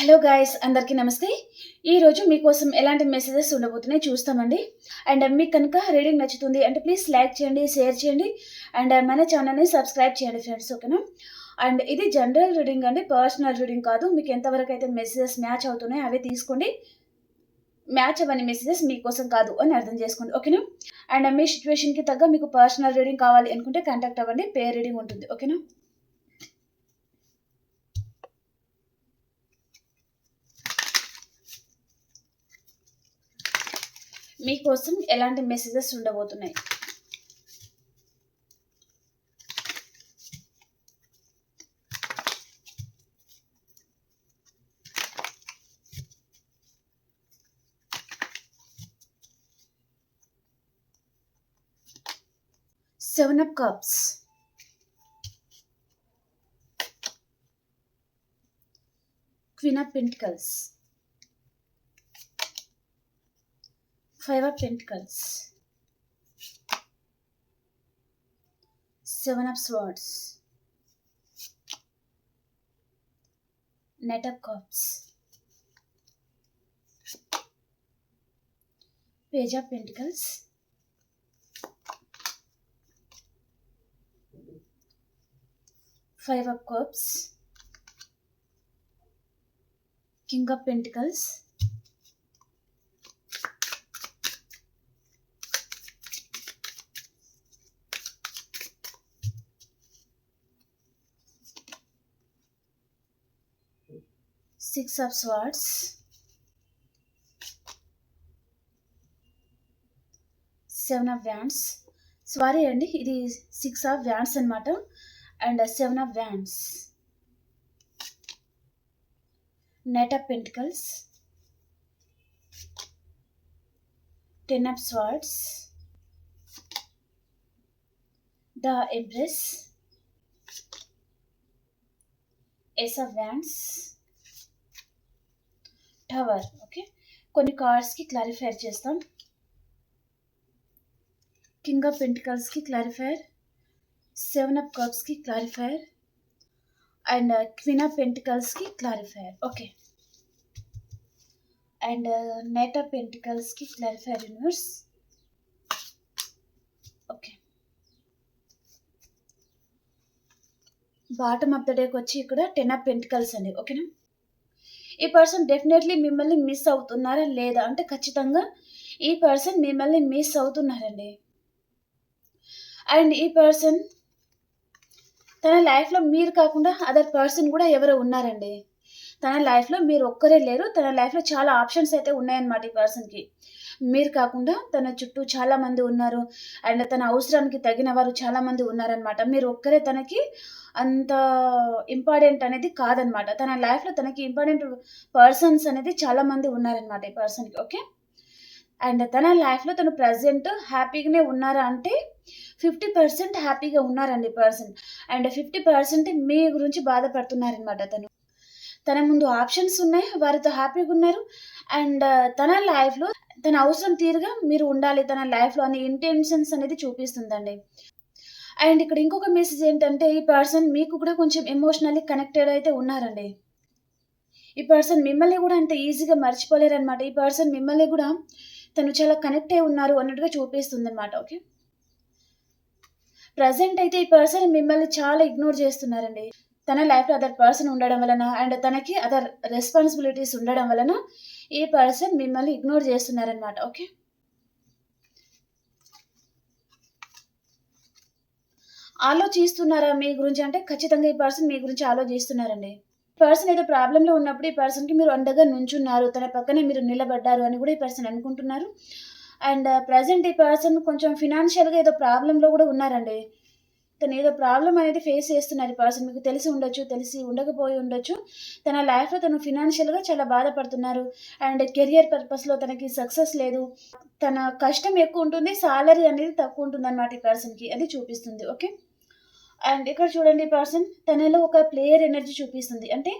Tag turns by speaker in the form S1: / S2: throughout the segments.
S1: Hello guys అందరికీ నమస్తే. ఈరోజు మీకోసం ఎలాంటి మెసేజెస్ ఉండబోతున్నాయి చూస్తామండి. అండ్ మీకు కనుక రీడింగ్ నచ్చుతుంది అంటే ప్లీజ్ లైక్ చేయండి షేర్ చేయండి. అండ్ మన ఛానల్ని సబ్స్క్రైబ్ చేయండి ఫ్రెండ్స్ ఓకేనా అండ్ ఇది జనరల్ రీడింగ్ అండి పర్సనల్ రీడింగ్ కాదు. మీకు ఎంతవరకు అయితే మెసేజెస్ మ్యాచ్ అవుతున్నాయో అవే తీసుకోండి. మ్యాచ్ అవ్వని మెసేజెస్ మీకోసం కాదు అని అర్థం చేసుకోండి ఓకేనా అండ్ మీ సిచ్యువేషన్కి తగ్గ మీకు పర్సనల్ రీడింగ్ కావాలి అనుకుంటే కాంటాక్ట్ అవ్వండి. పే రీడింగ్ ఉంటుంది ఓకేనా మీకోసం ఎలాంటి మెసేజెస్ ఉండబోతున్నాయి? Seven of cups queen of pentacles five of pentacles seven of swords. Knight of cups. Page of pentacles. Five of cups. King of pentacles. Six of swords seven of wands sorry అండి ఇది six of wands అనమాట and seven of wands knight of pentacles ten of swords the empress ace of wands tower okay? కొన్ని కార్డ్స్కి clarifier చేస్తాం. King of పెంటికల్స్కి clarifier seven of కప్స్కి clarifier and uh, queen of పెంటికల్స్కి clarifier okay? And uh, knight of పెంటికల్స్కి clarifier universe okay? Bottom of the డేకి వచ్చి ఇక్కడ ten of pentacles అండి ఓకేనా? ఈ పర్సన్ డెఫినెట్లీ మిమ్మల్ని మిస్ అవుతున్నారా లేదా? అంటే ఖచ్చితంగా ఈ పర్సన్ మిమ్మల్ని మిస్ అవుతున్నారండి. అండ్ ఈ పర్సన్ తన లైఫ్లో మీరు కాకుండా అదర్ పర్సన్ కూడా ఎవరో ఉన్నారండి. తన లైఫ్లో మీరు ఒక్కరే లేరు. తన లైఫ్లో చాలా ఆప్షన్స్ అయితే ఉన్నాయన్నమాట ఈ పర్సన్కి మీరు కాకుండా తన చుట్టూ చాలా మంది ఉన్నారు. అండ్ తన అవసరానికి తగిన వారు చాలా మంది ఉన్నారనమాట మీరు ఒక్కరే తనకి అంత ఇంపార్టెంట్ అనేది కాదనమాట. తన లైఫ్లో తనకి ఇంపార్టెంట్ పర్సన్స్ అనేది చాలా మంది ఉన్నారనమాట ఈ పర్సన్కి ఓకే అండ్ తన లైఫ్లో తను ప్రజెంట్ హ్యాపీగానే ఉన్నారా అంటే ఫిఫ్టీ పర్సెంట్ హ్యాపీగా ఉన్నారండి పర్సన్ అండ్ ఫిఫ్టీ పర్సెంట్ మీ గురించి బాధపడుతున్నారనమాట తను. తన ముందు ఆప్షన్స్ ఉన్నాయి వారితో హ్యాపీగా ఉన్నారు. అండ్ తన లైఫ్లో తన అవసరం తీరుగా మీరు ఉండాలి. తన లైఫ్లో అనే ఇంటెన్షన్స్ అనేది చూపిస్తుందండి. అండ్ ఇక్కడ ఇంకొక మెసేజ్ ఏంటంటే ఈ పర్సన్ మీకు కూడా కొంచెం ఎమోషనల్లీ కనెక్టెడ్ అయితే ఉన్నారండి. ఈ పర్సన్ మిమ్మల్ని కూడా అంత ఈజీగా మర్చిపోలేరు అనమాట ఈ పర్సన్ మిమ్మల్ని కూడా తను చాలా కనెక్ట్ అయి ఉన్నారు అన్నట్టుగా చూపిస్తుంది అనమాట ఓకే ప్రజెంట్ అయితే ఈ పర్సన్ మిమ్మల్ని చాలా ఇగ్నోర్ చేస్తున్నారండి. తన లైఫ్లో అదర్ పర్సన్ ఉండడం వలన అండ్ తనకి అదర్ రెస్పాన్సిబిలిటీస్ ఉండడం వలన ఈ పర్సన్ మిమ్మల్ని ఇగ్నోర్ చేస్తున్నారనమాట ఓకే ఆలోచిస్తున్నారా మీ గురించి? అంటే ఖచ్చితంగా ఈ పర్సన్ మీ గురించి ఆలోచిస్తున్నారండి. పర్సన్ ఏదో ప్రాబ్లంలో ఉన్నప్పుడు ఈ పర్సన్కి మీరు అండగా నుంచున్నారు. తన పక్కనే మీరు నిలబడ్డారు అని కూడా ఈ పర్సన్ అనుకుంటున్నారు. అండ్ uh, ప్రజెంట్ ఈ పర్సన్ కొంచెం ఫినాన్షియల్గా ఏదో ప్రాబ్లంలో కూడా ఉన్నారండి. తను ఏదో ప్రాబ్లం అనేది ఫేస్ చేస్తున్నారు ఈ పర్సన్ మీకు తెలిసి ఉండొచ్చు తెలిసి ఉండకపోయి ఉండొచ్చు. తన లైఫ్లో తను ఫినాన్షియల్గా చాలా బాధపడుతున్నారు. అండ్ కెరియర్ పర్పస్లో తనకి సక్సెస్ లేదు. తన కష్టం ఎక్కువ ఉంటుంది సాలరీ అనేది తక్కువ ఉంటుంది అనమాట ఈ పర్సన్కి అది చూపిస్తుంది ఓకే అండ్ ఇక్కడ చూడండి పర్సన్ తనలో ఒక ప్లేయర్ ఎనర్జీ చూపిస్తుంది. అంటే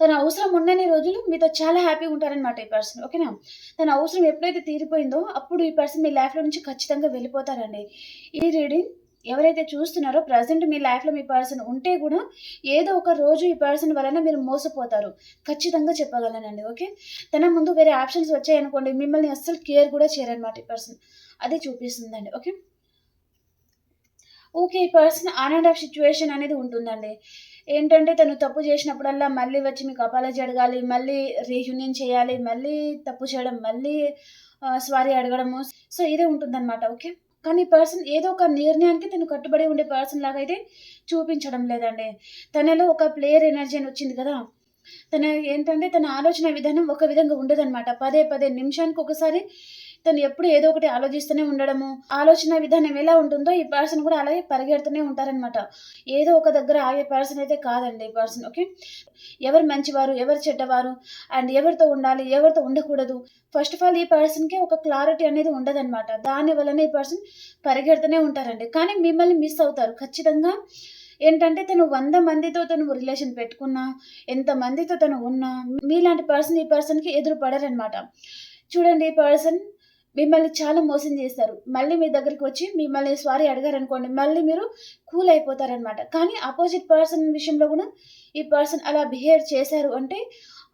S1: తన అవసరం ఉన్నన్ని రోజులు మీతో చాలా హ్యాపీగా ఉంటారనమాట ఈ పర్సన్ ఓకేనా తన అవసరం ఎప్పుడైతే తీరిపోయిందో అప్పుడు ఈ పర్సన్ మీ లైఫ్లో నుంచి ఖచ్చితంగా వెళ్ళిపోతారండి. ఈ రీడింగ్ ఎవరైతే చూస్తున్నారో ప్రజెంట్ మీ లైఫ్లో మీ పర్సన్ ఉంటే కూడా ఏదో ఒక రోజు ఈ పర్సన్ వలన మీరు మోసపోతారు. ఖచ్చితంగా చెప్పగలనండి ఓకే తన ముందు వేరే ఆప్షన్స్ వచ్చాయనుకోండి మిమ్మల్ని అస్సలు కేర్ కూడా చేయరనమాట ఈ పర్సన్ అది చూపిస్తుందండి ఓకే ఓకే ఈ person on and off situation అనేది ఉంటుందండి. ఏంటంటే తను తప్పు చేసినప్పుడల్లా మళ్ళీ వచ్చి మీకు అపాలజీ అడగాలి మళ్ళీ రీయూనియన్ చేయాలి మళ్ళీ తప్పు చేయడం మళ్ళీ సారీ అడగడము. సో ఇదే ఉంటుందన్నమాట ఓకే? కానీ ఈ పర్సన్ ఏదో ఒక నిర్ణయానికి తను కట్టుబడి ఉండే పర్సన్ లాగా అయితే చూపించడం లేదండి. తనలో ఒక ప్లేయర్ ఎనర్జీ అని వచ్చింది కదా. తన ఏంటంటే తన ఆలోచన విధానం ఒక విధంగా ఉండదన్నమాట. పదే పదే నిమిషానికి ఒకసారి తను ఎప్పుడు ఏదో ఒకటి ఆలోచిస్తూనే ఉండడము ఆలోచన విధానం ఎలా ఉంటుందో ఈ పర్సన్ కూడా అలాగే పరిగెడుతూనే ఉంటారనమాట ఏదో ఒక దగ్గర ఆగే పర్సన్ అయితే కాదండి ఈ పర్సన్ ఓకే ఎవరు మంచివారు ఎవరు చెడ్డవారు అండ్ ఎవరితో ఉండాలి ఎవరితో ఉండకూడదు. ఫస్ట్ ఆఫ్ ఆల్ ఈ పర్సన్కి ఒక క్లారిటీ అనేది ఉండదన్నమాట. దాని వలన ఈ పర్సన్ పరిగెడుతూనే ఉంటారండి. కానీ మిమ్మల్ని మిస్ అవుతారు. ఖచ్చితంగా ఏంటంటే తను వంద మందితో తను రిలేషన్ పెట్టుకున్నా ఎంత మందితో తను ఉన్నా మీలాంటి పర్సన్ ఈ పర్సన్కి ఎదురు పడరనమాట చూడండి ఈ పర్సన్ మిమ్మల్ని చాలా మోసం చేస్తారు. మళ్ళీ మీ దగ్గరికి వచ్చి మిమ్మల్ని సారీ అడిగారు అనుకోండి మళ్ళీ మీరు కూల్ అయిపోతారనమాట కానీ ఆపోజిట్ పర్సన్ విషయంలో కూడా ఈ పర్సన్ అలా బిహేవ్ చేశారు అంటే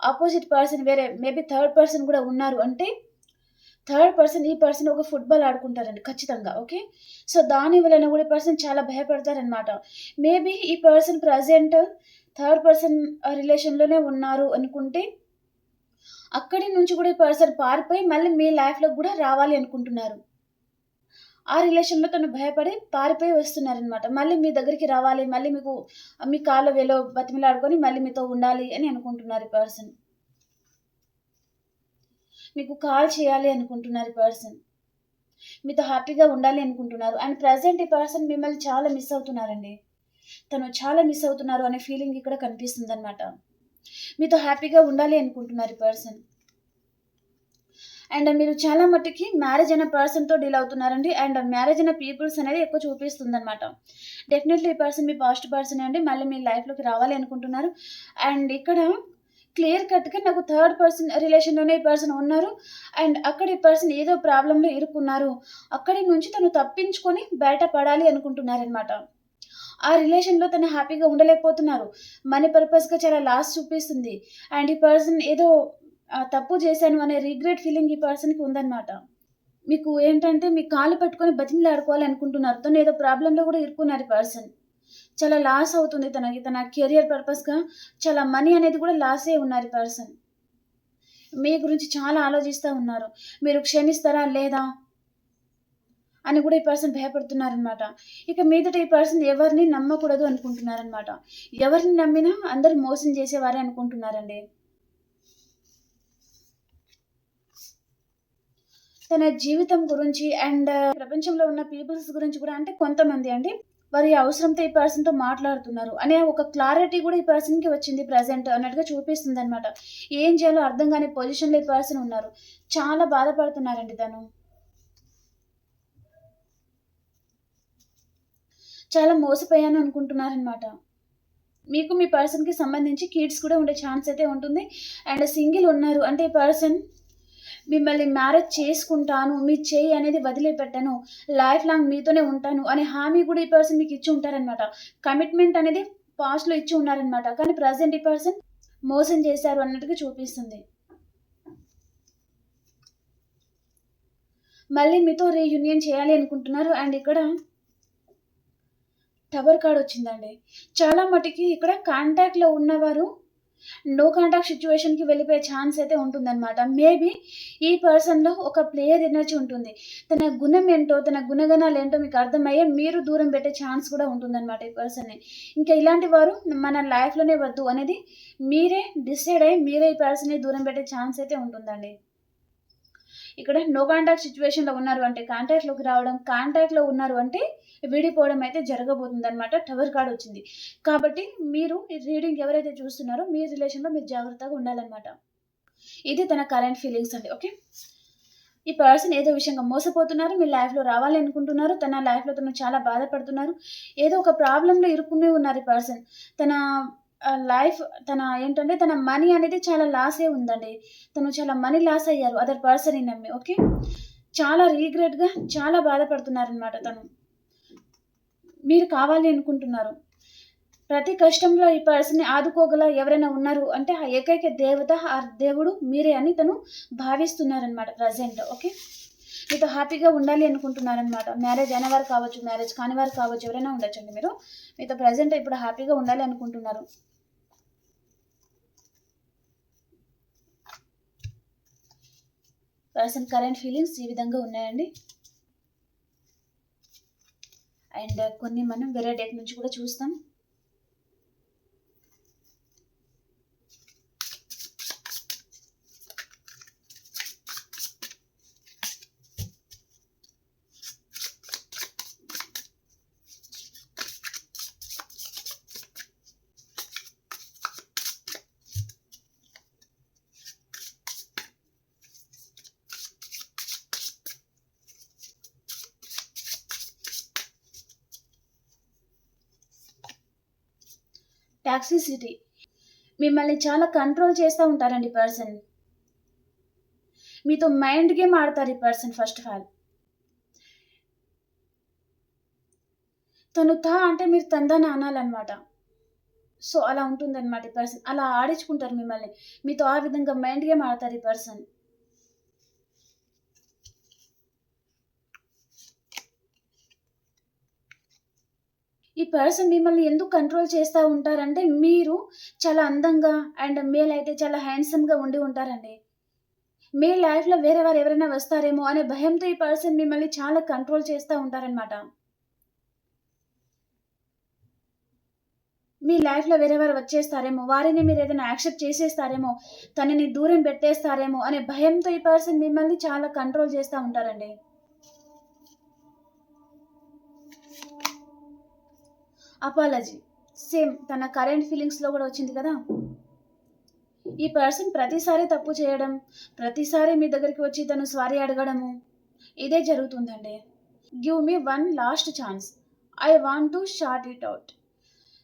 S1: ఆపోజిట్ పర్సన్ వేరే మేబీ థర్డ్ పర్సన్ కూడా ఉన్నారు అంటే థర్డ్ పర్సన్ ఈ పర్సన్ ఒక ఫుట్బాల్ ఆడుకుంటారండి ఖచ్చితంగా ఓకే సో దాని వలన కూడా ఈ పర్సన్ చాలా భయపడతారనమాట మేబీ ఈ పర్సన్ ప్రజెంట్ థర్డ్ పర్సన్ రిలేషన్లోనే ఉన్నారు అనుకుంటే అక్కడి నుంచి కూడా ఈ పర్సన్ పారిపోయి మళ్ళీ మీ లైఫ్లో కూడా రావాలి అనుకుంటున్నారు. ఆ రిలేషన్లో తను భయపడి పారిపోయి వస్తున్నారనమాట మళ్ళీ మీ దగ్గరికి రావాలి మళ్ళీ మీకు మీ కాళ్ళ వేలో బతిమిలాడుకొని మళ్ళీ మీతో ఉండాలి అని అనుకుంటున్నారు ఈ పర్సన్ మీకు కాల్ చేయాలి అనుకుంటున్నారు ఈ పర్సన్ మీతో హ్యాపీగా ఉండాలి అనుకుంటున్నారు. అండ్ ప్రజెంట్ ఈ పర్సన్ మిమ్మల్ని చాలా మిస్ అవుతున్నారండి. తను చాలా మిస్ అవుతున్నారు అనే ఫీలింగ్ ఇక్కడ కనిపిస్తుంది అనమాట మీతో హ్యాపీగా ఉండాలి అనుకుంటున్నారు ఈ పర్సన్ అండ్ మీరు చాలా మట్టుకి మ్యారేజ్ అయిన పర్సన్తో డీల్ అవుతున్నారండి. అండ్ మ్యారేజ్ అయిన పీపుల్స్ అనేది ఎక్కువ చూపిస్తుంది అనమాట డెఫినెట్లీ ఈ పర్సన్ మీ పాస్ట్ పర్సన్ అండి. మళ్ళీ మీ లైఫ్లోకి రావాలి అనుకుంటున్నారు. అండ్ ఇక్కడ క్లియర్ కట్గా నాకు థర్డ్ పర్సన్ రిలేషన్లోనే ఈ పర్సన్ ఉన్నారు. అండ్ అక్కడ ఈ పర్సన్ ఏదో ప్రాబ్లంలో ఇరుక్కున్నారు. అక్కడి నుంచి తను తప్పించుకొని బయటపడాలి అనుకుంటున్నారనమాట ఆ రిలేషన్లో తను హ్యాపీగా ఉండలేకపోతున్నారు. మనీ పర్పస్గా చాలా లాస్ చూపిస్తుంది. అండ్ ఈ పర్సన్ ఏదో తప్పు చేశాను అనే రిగ్రెట్ ఫీలింగ్ ఈ పర్సన్కి ఉందన్నమాట. మీకు ఏంటంటే మీ కాలు పట్టుకొని బతిమిలాడుకోవాలి అనుకుంటున్నారు తను ఏదో ప్రాబ్లంలో కూడా ఇరుక్కున్నారు ఈ పర్సన్. చాలా లాస్ అవుతుంది తనకి. తన కెరియర్ పర్పస్గా చాలా మనీ అనేది కూడా లాసే ఉన్నారు ఈ పర్సన్. మీ గురించి చాలా ఆలోచిస్తూ ఉన్నారు. మీరు క్షమిస్తారా లేదా? అని కూడా ఈ పర్సన్ భయపడుతున్నారనమాట ఇక మీదట ఈ పర్సన్ ఎవరిని నమ్మకూడదు అనుకుంటున్నారనమాట ఎవరిని నమ్మినా అందరు మోసం చేసేవారే అనుకుంటున్నారండి. తన జీవితం గురించి అండ్ ప్రపంచంలో ఉన్న పీపుల్స్ గురించి కూడా అంటే కొంతమంది అండి వారి అవసరంతో ఈ పర్సన్తో మాట్లాడుతున్నారు అనే ఒక క్లారిటీ కూడా ఈ పర్సన్కి వచ్చింది ప్రజెంట్ అన్నట్టుగా చూపిస్తుంది అనమాట ఏం చేయాలో అర్థం కాని పొజిషన్లో ఈ పర్సన్ ఉన్నారు. చాలా బాధపడుతున్నారండి తను. చాలా మోసపోయాను అనుకుంటున్నారనమాట మీకు మీ పర్సన్కి సంబంధించి కిడ్స్ కూడా ఉండే ఛాన్స్ అయితే ఉంటుంది. అండ్ సింగిల్ ఉన్నారు. అంటే ఈ పర్సన్ మిమ్మల్ని మ్యారేజ్ చేసుకుంటాను మీ చేయి అనేది వదిలిపెట్టాను లైఫ్ లాంగ్ మీతోనే ఉంటాను అనే హామీ కూడా ఈ పర్సన్ మీకు ఇచ్చి ఉంటారనమాట కమిట్మెంట్ అనేది పాస్ట్లో ఇచ్చి ఉన్నారనమాట కానీ ప్రజెంట్ ఈ పర్సన్ మోసం చేశారు అన్నట్టుగా చూపిస్తుంది. మళ్ళీ మీతో రీయూనియన్ చేయాలి అనుకుంటున్నారు. అండ్ ఇక్కడ టవర్ కార్డ్ వచ్చిందండి. చాలా మటుకి ఇక్కడ కాంటాక్ట్లో ఉన్నవారు నో కాంటాక్ట్ సిచ్యువేషన్కి వెళ్ళిపోయే ఛాన్స్ అయితే ఉంటుందన్నమాట. మేబీ ఈ పర్సన్లో ఒక ప్లేయర్ ఎనర్జీ ఉంటుంది. తన గుణం ఏంటో తన గుణగణాలు ఏంటో మీకు అర్థమయ్యే మీరు దూరం పెట్టే ఛాన్స్ కూడా ఉంటుందన్నమాట ఈ పర్సన్ని ఇంకా ఇలాంటి వారు మన లైఫ్లోనే వద్దు అనేది మీరే డిసైడ్ అయ్యి మీరే ఈ పర్సన్ని దూరం పెట్టే ఛాన్స్ అయితే ఉంటుందండి. ఇక్కడ నో కాంటాక్ట్ సిచ్యువేషన్లో ఉన్నారు అంటే కాంటాక్ట్లోకి రావడం కాంటాక్ట్లో ఉన్నారు అంటే విడిపోవడం అయితే జరగబోతుంది అనమాట టవర్ కార్డ్ వచ్చింది. కాబట్టి మీరు ఈ రీడింగ్ ఎవరైతే చూస్తున్నారో మీ రిలేషన్లో మీరు జాగ్రత్తగా ఉండాలన్నమాట. ఇది తన కరెంట్ ఫీలింగ్స్ అండి ఓకే ఈ పర్సన్ ఏదో విషయంగా మోసపోతున్నారు మీ లైఫ్లో రావాలి అనుకుంటున్నారు తన లైఫ్లో తను చాలా బాధపడుతున్నారు. ఏదో ఒక ప్రాబ్లంలో ఇరుక్కునే ఉన్నారు ఈ పర్సన్ తన లైఫ్ తన ఏంటంటే తన మనీ అనేది చాలా లాసే ఉందండి. తను చాలా మనీ లాస్ అయ్యారు. అదర్ పర్సన్ నమ్మి ఓకే చాలా రీగ్రెట్గా చాలా బాధపడుతున్నారనమాట తను. మీరు కావాలి అనుకుంటున్నారు. ప్రతి కష్టంలో ఈ పర్సన్ని ఆదుకోగల ఎవరైనా ఉన్నారు అంటే ఆ ఏకైక దేవత ఆ దేవుడు మీరే అని తను భావిస్తున్నారనమాట ప్రజెంట్ ఓకే మీతో హ్యాపీగా ఉండాలి అనుకుంటున్నారనమాట మ్యారేజ్ అయిన వారు కావచ్చు మ్యారేజ్ కాని వారు కావచ్చు ఎవరైనా ఉండొచ్చండి మీరు. మీతో ప్రజెంట్ ఇప్పుడు హ్యాపీగా ఉండాలి అనుకుంటున్నారు. పర్సన్ కరెంట్ ఫీలింగ్స్ ఈ విధంగా ఉన్నాయండి. అండ్ uh, కొన్ని మనం వేరే డేట్ నుంచి కూడా చూస్తాం. టాక్సిసిటీ మిమ్మల్ని చాలా కంట్రోల్ చేస్తూ ఉంటారండి పర్సన్ మీతో మైండ్ గేమ్ ఆడతారు ఈ పర్సన్ ఫస్ట్ ఆఫ్ ఆల్ తను తా అంటే మీరు తందాన అనాలన్నమాట సో అలా ఉంటుందన్నమాట ఈ పర్సన్ అలా ఆడించుకుంటారు మిమ్మల్ని. మీతో ఆ విధంగా మైండ్ గేమ్ ఆడతారు ఈ పర్సన్ ఈ పర్సన్ మిమ్మల్ని ఎందుకు కంట్రోల్ చేస్తూ ఉంటారంటే మీరు చాలా అందంగా అండ్ మేల్ అయితే చాలా హ్యాండ్సమ్గా ఉండి ఉంటారండి. మీ లైఫ్లో వేరే వారు ఎవరైనా వస్తారేమో అనే భయంతో ఈ పర్సన్ మిమ్మల్ని చాలా కంట్రోల్ చేస్తూ ఉంటారనమాట మీ లైఫ్లో వేరే వారు వచ్చేస్తారేమో వారిని మీరు ఏదైనా యాక్సెప్ట్ చేసేస్తారేమో తనని దూరం పెట్టేస్తారేమో అనే భయంతో ఈ పర్సన్ మిమ్మల్ని చాలా కంట్రోల్ చేస్తూ ఉంటారండి. అపాలజీ సేమ్ తన కరెంట్ ఫీలింగ్స్లో కూడా వచ్చింది కదా? ఈ పర్సన్ ప్రతిసారి తప్పు చేయడం ప్రతిసారి మీ దగ్గరికి వచ్చి తను సారీ అడగడము ఇదే జరుగుతుందండి. Give me one last chance I want to sort it out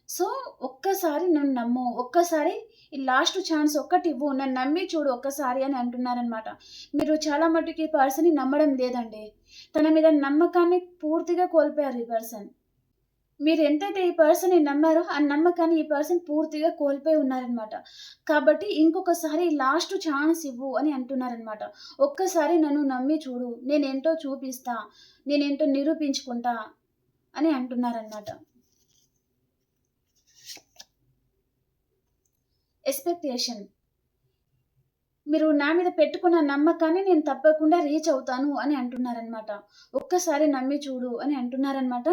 S1: so ఒక్కసారి నన్ను నమ్ము. ఒక్కసారి ఈ లాస్ట్ ఛాన్స్ ఒక్కటి ఇవ్వు. నన్ను నమ్మి చూడు ఒక్కసారి అని అంటున్నారనమాట మీరు చాలా మటుకు ఈ పర్సన్ని నమ్మడం లేదండి. తన మీద నమ్మకాన్ని పూర్తిగా కోల్పోయారు ఈ పర్సన్ మీరు ఎంతైతే ఈ పర్సన్ని నమ్మారో ఆ నమ్మకాన్ని ఈ పర్సన్ పూర్తిగా కోల్పోయి ఉన్నారనమాట కాబట్టి ఇంకొకసారి లాస్ట్ ఛాన్స్ ఇవ్వు అని అంటున్నారనమాట ఒక్కసారి నన్ను నమ్మి చూడు నేనేంటో చూపిస్తా నేనేంటో నిరూపించుకుంటా అని అంటున్నారనమాట ఎక్స్పెక్టేషన్ మీరు నా మీద పెట్టుకున్న నమ్మకాన్ని నేను తప్పకుండా రీచ్ అవుతాను అని అంటున్నారనమాట ఒక్కసారి నమ్మి చూడు అని అంటున్నారనమాట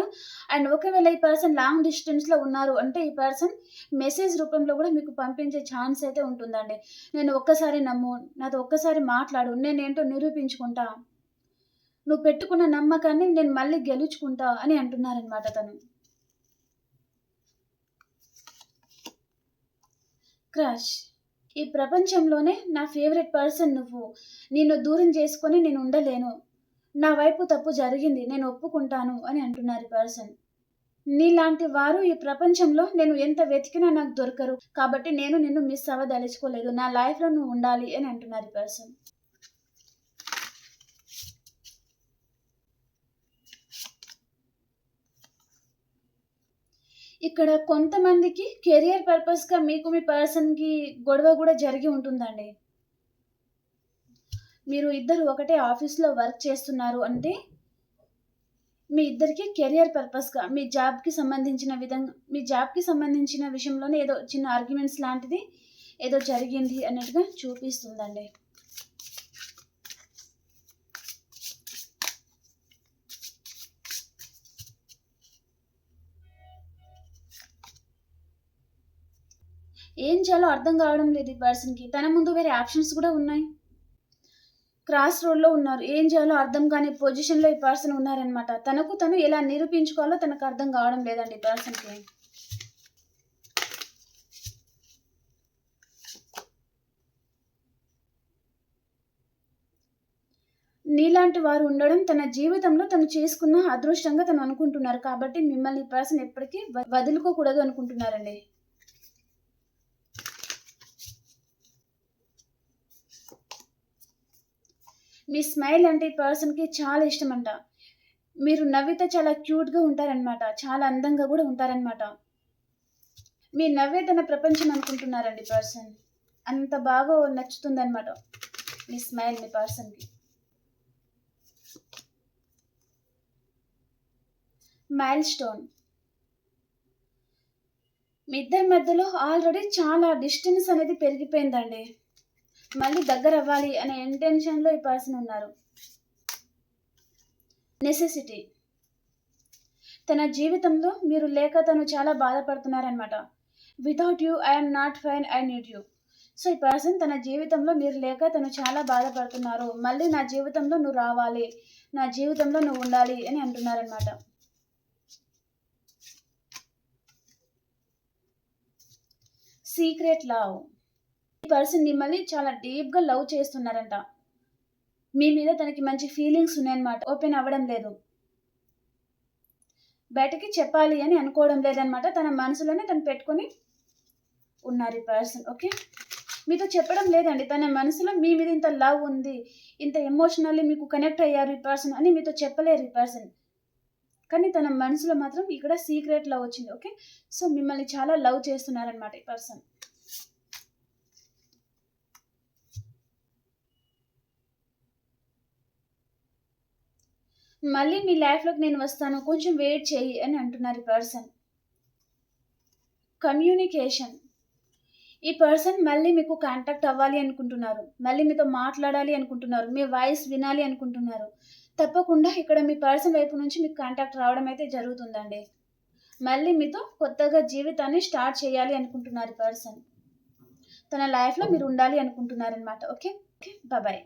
S1: అండ్ ఒకవేళ ఈ పర్సన్ లాంగ్ డిస్టెన్స్లో ఉన్నారు అంటే ఈ పర్సన్ మెసేజ్ రూపంలో కూడా మీకు పంపించే ఛాన్స్ అయితే ఉంటుందండి. నేను ఒక్కసారి నమ్ము నాతో ఒక్కసారి మాట్లాడు నేనేంటో నిరూపించుకుంటా. నువ్వు పెట్టుకున్న నమ్మకాన్ని నేను మళ్ళీ గెలుచుకుంటా అని అంటున్నారనమాట తను. క్రష్. ఈ ప్రపంచంలోనే నా ఫేవరెట్ పర్సన్ నువ్వు. నిన్ను దూరం చేసుకొని నేను ఉండలేను. నా వైపు తప్పు జరిగింది నేను ఒప్పుకుంటాను అని అంటున్నారు ఈ పర్సన్ నీలాంటి వారు ఈ ప్రపంచంలో నేను ఎంత వెతికినా నాకు దొరకరు. కాబట్టి నేను నిన్ను మిస్ అవ్వదలుచుకోలేదు. నా లైఫ్లో నువ్వు ఉండాలి అని అంటున్నారు ఈ పర్సన్ ఇక్కడ కొంతమందికి కెరియర్ పర్పస్గా మీకు మీ పర్సన్కి గొడవ కూడా జరిగి ఉంటుందండి. మీరు ఇద్దరు ఒకటే ఆఫీస్లో వర్క్ చేస్తున్నారు అంటే మీ ఇద్దరికి కెరియర్ పర్పస్గా మీ జాబ్కి సంబంధించిన విధంగా మీ జాబ్కి సంబంధించిన విషయంలోనే ఏదో చిన్న ఆర్గ్యుమెంట్స్ లాంటిది ఏదో జరిగింది అన్నట్టుగా చూపిస్తుందండి. ఏం చేయాలో అర్థం కావడం లేదు ఈ పర్సన్కి. తన ముందు వేరే ఆప్షన్స్ కూడా ఉన్నాయి. క్రాస్ రోడ్లో ఉన్నారు. ఏం చేయాలో అర్థం కాని పొజిషన్లో ఈ పర్సన్ ఉన్నారనమాట తనకు తను ఎలా నిరూపించుకోవాలో తనకు అర్థం కావడం లేదండి ఈ పర్సన్కి. నీలాంటి వారు ఉండడం తన జీవితంలో తను చేసుకున్న అదృష్టంగా తను అనుకుంటున్నారు. కాబట్టి మిమ్మల్ని ఈ పర్సన్ ఎప్పటికీ వదులుకోకూడదు అనుకుంటున్నారండి. మీ స్మైల్ అంటే ఈ పర్సన్కి చాలా ఇష్టం అంట మీరు నవ్వితే చాలా క్యూట్గా ఉంటారనమాట చాలా అందంగా కూడా ఉంటారనమాట మీ నవ్వే తన ప్రపంచం అనుకుంటున్నారండి పర్సన్. అంత బాగా నచ్చుతుందనమాట మీ స్మైల్ మీ పర్సన్కి. మైల్ స్టోన్ మీ ఇద్దరి మధ్యలో ఆల్రెడీ చాలా డిస్టెన్స్ అనేది పెరిగిపోయిందండి. మళ్ళీ దగ్గర అవ్వాలి అనే ఇంటెన్షన్లో ఈ పర్సన్ ఉన్నారు. నెసెసిటీ తన జీవితంలో మీరు లేక తను చాలా బాధపడుతున్నారనమాట without you I'm not fine I need you so ఈ పర్సన్ తన జీవితంలో మీరు లేక తను చాలా బాధపడుతున్నారు. మళ్ళీ నా జీవితంలో నువ్వు రావాలి. నా జీవితంలో నువ్వు ఉండాలి అని అంటున్నారనమాట సీక్రెట్ లవ్ ఈ పర్సన్ మిమ్మల్ని చాలా డీప్గా లవ్ చేస్తున్నారంట. మీ మీద తనకి మంచి ఫీలింగ్స్ ఉన్నాయన్నమాట. ఓపెన్ అవ్వడం లేదు. బయటకి చెప్పాలి అని అనుకోవడం లేదనమాట తన మనసులోనే తను పెట్టుకొని ఉన్నారు ఈ పర్సన్ ఓకే మీతో చెప్పడం లేదండి. తన మనసులో మీ మీద ఇంత లవ్ ఉంది. ఇంత ఎమోషనల్లీ మీకు కనెక్ట్ అయ్యారు ఈ పర్సన్ అని మీతో చెప్పలేరు ఈ పర్సన్ కానీ తన మనసులో మాత్రం ఇక్కడ సీక్రెట్ లవ్ వచ్చింది ఓకే సో మిమ్మల్ని చాలా లవ్ చేస్తున్నారనమాట ఈ పర్సన్ మళ్ళీ మీ లైఫ్లోకి నేను వస్తాను కొంచెం వెయిట్ చేయి అని అంటున్నారు ఈ పర్సన్ కమ్యూనికేషన్ ఈ పర్సన్ మళ్ళీ మీకు కాంటాక్ట్ అవ్వాలి అనుకుంటున్నారు. మళ్ళీ మీతో మాట్లాడాలి అనుకుంటున్నారు. మీ వాయిస్ వినాలి అనుకుంటున్నారు. తప్పకుండా ఇక్కడ మీ పర్సన్ వైపు నుంచి మీకు కాంటాక్ట్ రావడం అయితే జరుగుతుందండి. మళ్ళీ మీతో కొత్తగా జీవితాన్ని స్టార్ట్ చేయాలి అనుకుంటున్నారు ఈ పర్సన్ తన లైఫ్లో మీరు ఉండాలి అనుకుంటున్నారనమాట ఓకే ఓకే బాయ్